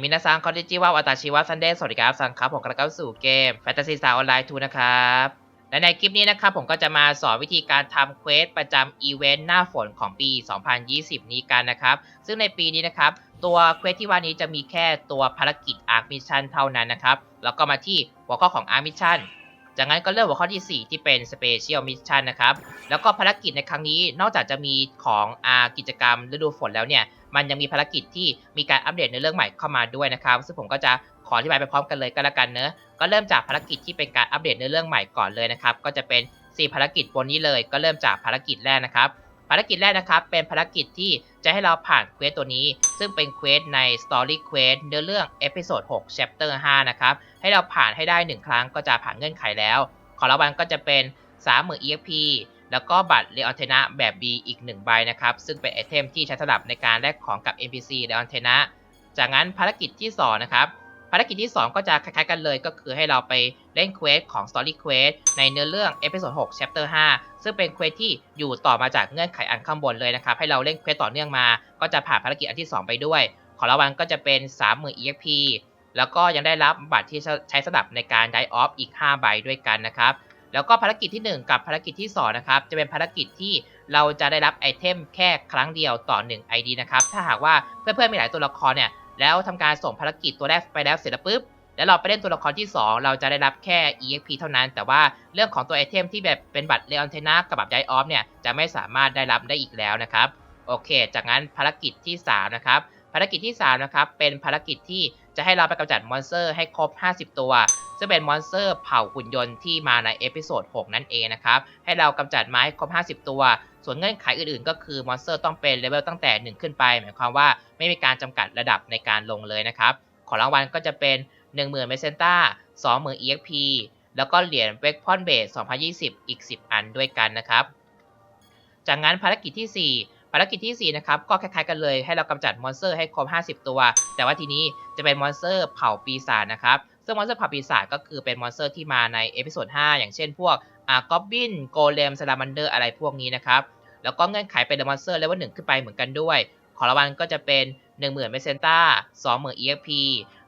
มินาซังคอนดิจิวาวาตาชิวะซันเดย์สวัสดีครับสังครับผมกำลังเข้าสู่เกมแฟนตาซีสาร์ออนไลน์ทูนะครับและในคลิปนี้นะครับผมก็จะมาสอนวิธีการทำเควสประจำอีเวนต์หน้าฝนของปี 2020 นี้กันนะครับ ซึ่งในปีนี้นะครับ ตัวเควสที่ว่านี้จะมีแค่ตัวภารกิจอาร์มิชันเท่านั้นนะครับ แล้วก็มาที่หัวข้อของอาร์มิชันจากนั้นก็เริ่มหัวข้อที่ 4 ที่เป็นสเปเชียลมิชชั่นนะครับ แล้วก็ภารกิจในครั้งนี้นอกจากจะมีของอากิจกรรมฤดูฝนแล้วเนี่ย มันยังมีภารกิจที่มีการอัปเดตในเรื่องใหม่เข้ามาด้วยนะครับ ซึ่งผมก็จะขออธิบายไปพร้อมกันเลยก็แล้วกันเนอะก็เริ่มจากภารกิจที่เป็นการอัปเดตในเรื่องใหม่ก่อนเลยนะครับก็จะเป็น 4 ภารกิจบนนี้เลย ก็เริ่มจากภารกิจแรกนะครับภารกิจแรกนะครับเป็นภารกิจที่จะให้เราผ่านเควสตัวนี้ ซึ่งเป็นเควสใน Story Quest เนื้อเรื่องเอพิโซด6 Chapter 5นะครับให้เราผ่านให้ได้ 1 ครั้งก็จะผ่านเงื่อนไขแล้ว ขอรางวัลก็จะเป็น 30,000 EXP แล้วก็บัตรเรออนเทนะแบบ B อีก1ใบนะครับ ซึ่งเป็นไอเทมที่ใช้สำหรับในการแลกของกับ NPC เรออนเทนะจากนั้นภารกิจที่ 2 นะครับ ภารกิจที่ 2 ก็จะคล้ายๆกันเลยก็คือให้เราไปเล่นเควสของ Story Quest ในเนื้อเรื่องเอพิโซด6 Chapter 5 ซึ่งเป็นเควสที่อยู่ต่อมาจากเงื่อนไขอันข้างบนเลยนะครับ ให้เราเล่นเควสต่อเนื่องมา ก็จะผ่านภารกิจอันที่ 2 ไปด้วย ของรางวัลก็จะเป็น 30,000 EXP แล้วก็ยังได้รับบัตรที่ใช้สำหรับในการไดออฟอีก 5 ใบด้วยกันนะครับ แล้วก็ภารกิจที่ 1 กับภารกิจที่ 2 นะครับ จะเป็นภารกิจที่เราจะได้รับไอเทมแค่ครั้งเดียวต่อ 1 ID นะครับ ถ้าหากว่าเพื่อนๆมีหลายตัวละครเนี่ย แล้วทำการส่งภารกิจตัวแรกไปแล้วเสร็จแล้วปุ๊บ แล้วเราไปเล่นตัวละครที่ 2 เราจะได้รับแค่ EXP เท่านั้น แต่ว่าเรื่องของตัวไอเทมที่แบบเป็นบัตรเลออนเทนากับบัตรไดออฟเนี่ย จะไม่สามารถได้รับได้อีกแล้วนะครับ โอเค จากนั้นภารกิจที่ 3 นะครับ ภารกิจที่3นะครับเป็นภารกิจที่จะให้เราไปกำจัดมอนสเตอร์ให้ครบ 50 ตัว ซึ่งเป็นมอนสเตอร์เผ่าหุ่นยนต์ที่มาในเอพิโซด6นั่นเองนะครับให้เรากำจัดไม้ครบ 50 ตัว ส่วนเงื่อนไขอื่นๆ ก็คือมอนสเตอร์ต้องเป็นเลเวลตั้งแต่ 1 ขึ้นไป หมายความว่าไม่มีการจำกัดระดับในการลงเลยนะครับของรางวัลก็จะเป็น 10,000เมเซนต้า20,000 EXP แล้วก็เหรียญเวกพอนเบส2020 อีก 10 อันด้วยกันนะครับ จากนั้นภารกิจที่ 4 ภารกิจที่ 4 นะครับ ก็คล้ายๆกันเลยให้เรากำจัดมอนสเตอร์ให้ครบ 50 ตัว แต่ว่าทีนี้จะเป็นมอนสเตอร์เผ่าปีศาจนะครับ ซึ่งมอนสเตอร์เผ่าปีศาจก็คือเป็นมอนสเตอร์ที่มาในเอพิโซด5อย่างเช่น พวกอ่ากอบบินโกเลมซาลามันเดอร์อะไรพวกนี้นะครับแล้วก็เงื่อนไขเป็นมอนสเตอร์เลเวล1ขึ้นไปเหมือนกันด้วย ของรางวัลก็จะเป็น 10,000เมเซนต้า20,000 EXP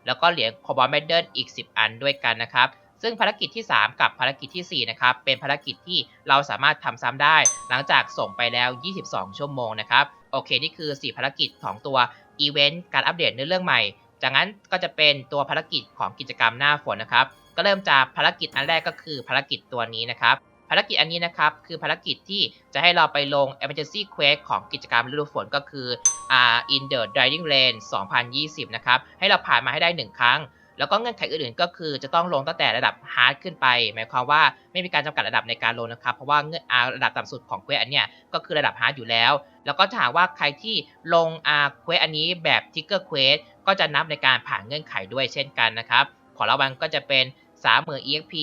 แล้วก็เหรียญคอบอลเมดเดิลอีก 10 อันด้วยกันนะครับ ซึ่งภารกิจที่ 3 กับภารกิจที่ 4 นะครับ เป็นภารกิจที่เราสามารถทำซ้ำได้ หลังจากส่งไปแล้ว 22 ชั่วโมงนะครับ โอเค นี่คือ 4 ภารกิจของตัวอีเวนต์การอัปเดตในเรื่องใหม่ จากนั้นก็จะเป็นตัวภารกิจของกิจกรรมหน้าฝนนะครับ ก็เริ่มจากภารกิจอันแรกก็คือภารกิจตัวนี้นะครับภารกิจอันนี้นะครับ คือภารกิจที่จะให้เราไปลง Emergency Quest ของกิจกรรมฤดูฝนก็คืออ่า In the Driving Lane 2020 นะครับ ให้เราผ่านมาให้ได้ 1 ครั้ง แล้วก็เงื่อนไขอื่นๆ ก็คือจะต้องลงตั้งแต่ระดับ Hard ขึ้นไป หมายความว่าไม่มีการจำกัดระดับในการลงนะครับ เพราะว่าเงื่อนอาระดับต่ำสุดของเควสอันเนี้ยก็คือระดับ Hard อยู่แล้ว แล้วก็ถ้าหากว่าใครที่ลงอาเควสอันนี้แบบ Trigger Quest ก็จะนับในการผ่านเงื่อนไขด้วยเช่นกันนะครับ ขอรางวัลก็จะเป็น30,000 EXP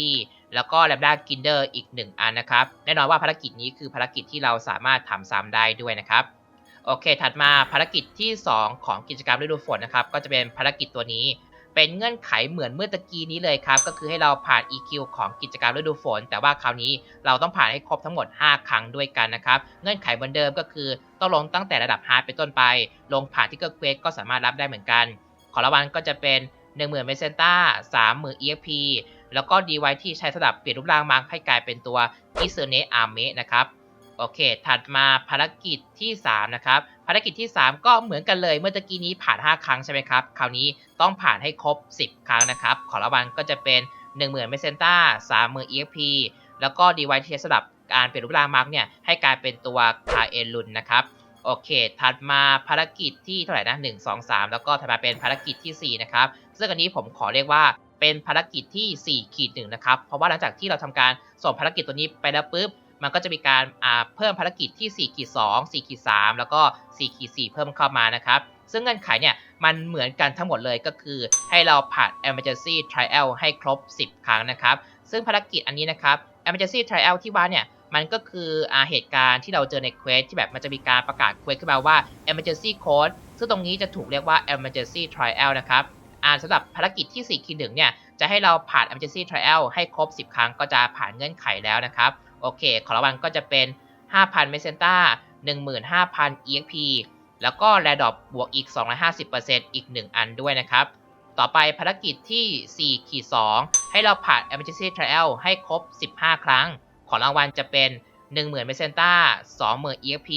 แล้วก็ Lambda Kinder อีก 1 อันนะครับ แน่นอนว่าภารกิจนี้คือภารกิจที่เราสามารถทำซ้ำได้ด้วยนะครับโอเค ถัดมาภารกิจที่ 2 ของกิจกรรมฤดูฝนนะครับ ก็จะเป็นภารกิจตัวนี้ เป็นเงื่อนไขเหมือนเมื่อตะกี้นี้เลยครับ ก็คือให้เราผ่าน EQ ของกิจกรรมฤดูฝน แต่ว่าคราวนี้เราต้องผ่านให้ครบทั้งหมด 5 ครั้งด้วยกันนะครับ เงื่อนไขเหมือนเดิมก็คือ ต้องลงตั้งแต่ระดับ Hard เป็นต้นไป ลงผ่านที่เกอร์เควสก็สามารถรับได้เหมือนกัน ของรางวัลก็จะเป็น 10,000เมเซนต้า30,000 EXP แล้วก็ดีไวที่ใช้สำหรับเปลี่ยนรูปร่างมาให้กลายเป็นตัวอิเซเนอาเมนะครับ โอเค ถัดมาภารกิจที่3นะครับ ภารกิจที่ 3 ก็เหมือนกันเลย เมื่อตะกี้นี้ผ่าน 5 ครั้งใช่ไหมครับ คราวนี้ต้องผ่านให้ครบ 10 ครั้งนะครับ ของรางวัลก็จะเป็น 10,000เมเซนต้า30,000 EXP แล้วก็ดีไวที่สำหรับการเปลี่ยนรูปร่างมาร์กเนี่ย ให้กลายเป็นตัวคาเอลุนนะครับ โอเค ถัดมาภารกิจที่เท่าไหร่นะ 1 2 3 แล้วก็ถัดมาเป็นภารกิจที่ 4 นะครับ ซึ่งอันนี้ผมขอเรียกว่าเป็นภารกิจที่4ขีดหนึ่งนะครับ เพราะว่าหลังจากที่เราทำการส่งภารกิจตัวนี้ไปแล้วปุ๊บ มันก็จะมีการอ่าเพิ่มภารกิจที่4ขีด2 4ขีด3แล้วก็4ขีด4เพิ่มเข้ามานะครับ ซึ่งเงื่อนไขเนี่ยมันเหมือนกันทั้งหมดเลยก็คือให้เราผ่าน emergency trial ให้ครบ 10 ครั้งนะครับ ซึ่งภารกิจอันนี้นะครับ emergency trial ที่ว่าเนี่ยมันก็คืออาเหตุการณ์ที่เราเจอในเควสที่แบบมันจะมีการประกาศเควสขึ้นมาว่า emergency code ซึ่งตรงนี้จะถูกเรียกว่า emergency trial นะครับอ่าสำหรับภารกิจที่4ขีดหนึ่งเนี่ยจะให้เราผ่าน emergency trial ให้ครบ 10 ครั้งก็จะผ่านเงื่อนไขแล้วนะครับ โอเค ของรางวัลก็จะเป็น 5,000เมเซนต้า15,000 EXP แล้วก็แรดอปบวกอีก 250%อีก 1 อันด้วยนะครับ ต่อไปภารกิจที่4ขีด2ให้เราผ่าน Emergency Trial ให้ครบ 15 ครั้ง ของรางวัลจะเป็น 10,000เมเซนต้า20,000 EXP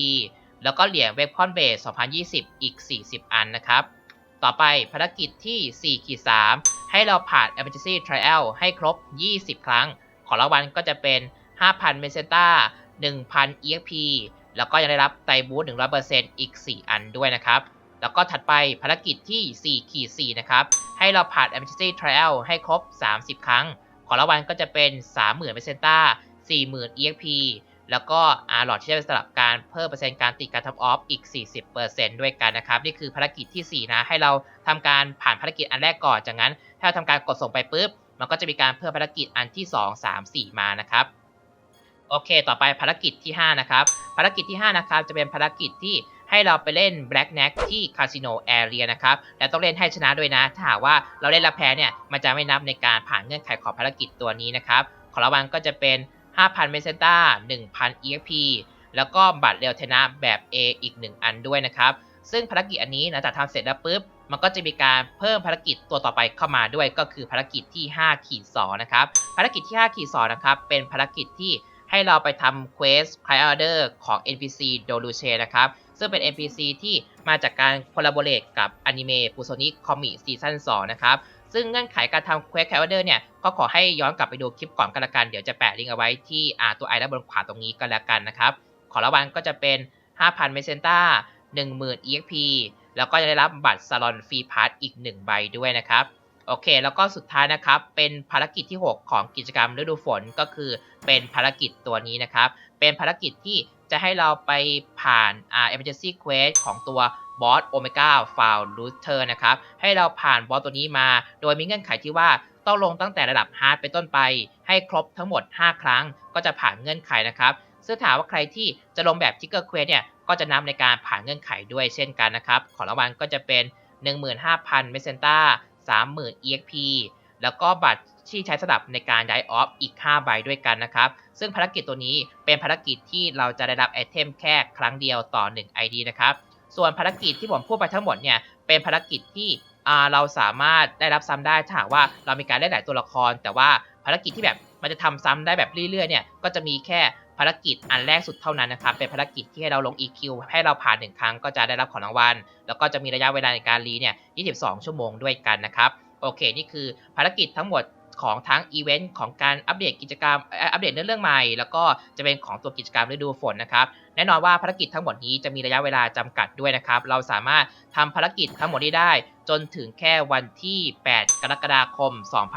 แล้วก็เหรียญเวกพอนเบส2020 อีก 40 อันนะครับ ต่อไปภารกิจที่4ขีด3ให้เราผ่าน Emergency Trial ให้ครบ 20 ครั้ง ของรางวัลก็จะเป็น 5,000 เมเซนต้า1,000 EXP แล้วก็ยังได้รับไตรบูท100%อีก 4 อันด้วยนะครับ แล้วก็ถัดไปภารกิจที่ 4 ขีด 4 นะครับ ให้เราผ่าน Emergency Trial ให้ครบ 30 ครั้ง ของรางวัลก็จะเป็น 30,000เปอร์เซ็นต้า40,000 EXP แล้วก็อาร์ลอดที่จะสลับการเพิ่มเปอร์เซ็นต์การติดการทำออฟอีก 40%ด้วยกันนะครับ นี่คือภารกิจทีสี่ 4 นะ ให้เราทำการผ่านภารกิจอันแรกก่อน จากนั้นถ้าเราทำการกดส่งไปปุ๊บ มันก็จะมีการเพิ่มภารกิจอันที่ 2 3 4 มานะครับ โอเค ต่อไปภารกิจที่ 5 นะครับ ภารกิจที่ 5 นะครับ จะเป็นภารกิจที่ให้เราไปเล่น Black n a c k ที่คาสิโนแอเรียนะครับ และต้องเล่นให้ชนะด้วยนะ ถ้าหากว่าเราเล่นแล้วแพ้เนี่ย มันจะไม่นับในการผ่านเงื่อนไขของภารกิจตัวนี้นะครับ ของรางวัลก็จะเป็น 5,000 เมเซนต้า1,000 EXP แล้วก็บัตรเรลเทนะแบบ A อีก 1 อันด้วยนะครับ ซึ่งภารกิจอันนี้หลังจากทำเสร็จแล้วปุ๊บ มันก็จะมีการเพิ่มภารกิจตัวต่อไปเข้ามาด้วย ก็คือภารกิจที่5ขีด2นะครับ ภารกิจที่5ขีด2นะครับ เป็นภารกิจที่ ให้เราไปทำเควส p r i o r d e r ของ NPC d o l u c e นะครับ ซึ่งเป็น NPC ที่มาจากการ collaborate กับอนิเมะ p u s o n i c Comic Season 2 นะครับซึ่งเงื่อนไขการทำ Quest Calendar เนี่ย ก็ขอให้ย้อนกลับไปดูคลิปก่อนกันละกัน เดี๋ยวจะแปะลิงก์เอาไว้ที่อ่าตัวไอด้านบนขวาตรงนี้ก็แล้วกันนะครับ ของรางวัลก็จะเป็น 5,000เมเซนต้า10,000 EXP แล้วก็จะได้รับบัตรซาลอนฟรีพาร์ทอีก 1 ใบด้วยนะครับ โอเค แล้วก็สุดท้ายนะครับ เป็นภารกิจที่ 6 ของกิจกรรมฤดูฝนก็คือเป็นภารกิจตัวนี้นะครับ เป็นภารกิจที่จะให้เราไปผ่านอ่า emergency quest ของตัวบอสโอเมก้าฟาวลูเทอร์นะครับ ให้เราผ่านบอสตัวนี้มา โดยมีเงื่อนไขที่ว่าต้องลงตั้งแต่ระดับฮาร์ดไปต้นไป ให้ครบทั้งหมด 5 ครั้ง ก็จะผ่านเงื่อนไขนะครับซึ่งถามว่าใครที่จะลงแบบทิกเกอร์เควสเนี่ย ก็จะนับในการผ่านเงื่อนไขด้วยเช่นกันนะครับ ของรางวัลก็จะเป็น 15,000 เมเซนต้า 30,000 EXP แล้วก็บัตรที่ใช้สำหรับในการย้ายออฟอีก 5 ใบด้วยกันนะครับ ซึ่งภารกิจตัวนี้เป็นภารกิจที่เราจะได้รับไอเทมแค่ครั้งเดียวต่อ 1 ID นะครับ ส่วนภารกิจที่ผมพูดไปทั้งหมดเนี่ย เป็นภารกิจที่เราสามารถได้รับซ้ำได้ถ้าหากว่าเรามีการเล่นหลายตัวละคร แต่ว่าภารกิจที่แบบมันจะทำซ้ำได้แบบเรื่อยๆเนี่ย ก็จะมีแค่ ภารกิจอันแรกสุดเท่านั้นนะครับ เป็นภารกิจที่ให้เราลง EQ ให้เราผ่านหนึ่งครั้งก็จะได้รับของรางวัล แล้วก็จะมีระยะเวลาในการรีเนี่ย 22 ชั่วโมงด้วยกันนะครับ โอเค นี่คือภารกิจทั้งหมด ของทั้งอีเวนต์ของการอัปเดตกิจกรรมอัปเดตเนื้อเรื่องใหม่ แล้วก็จะเป็นของตัวกิจกรรมฤดูฝนนะครับแน่นอนว่าภารกิจทั้งหมดนี้จะมีระยะเวลาจำกัดด้วยนะครับ เราสามารถทำภารกิจทั้งหมดนี้ได้ จนถึงแค่วันที่ 8 กรกฎาคม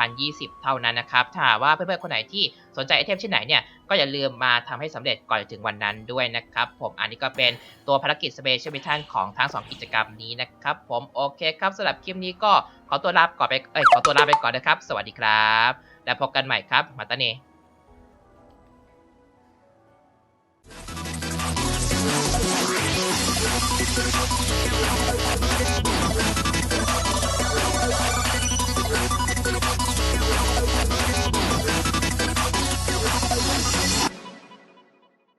2020 เท่านั้นนะครับ ถ้าว่าเพื่อนๆ คนไหนที่สนใจไอเทมชิ้นไหนเนี่ย ก็อย่าลืมมาทำให้สำเร็จก่อนถึงวันนั้นด้วยนะครับ ผม อันนี้ก็เป็นตัวภารกิจสเปเชียลมิชชั่นของทั้ง 2 กิจกรรมนี้นะครับ ผม โอเคครับสำหรับคลิปนี้ก็ ขอตัวลาก่อนไปเอ้ยขอตัวลาไปก่อนนะครับ สวัสดีครับ แล้วพบกันใหม่ครับ มาตาเน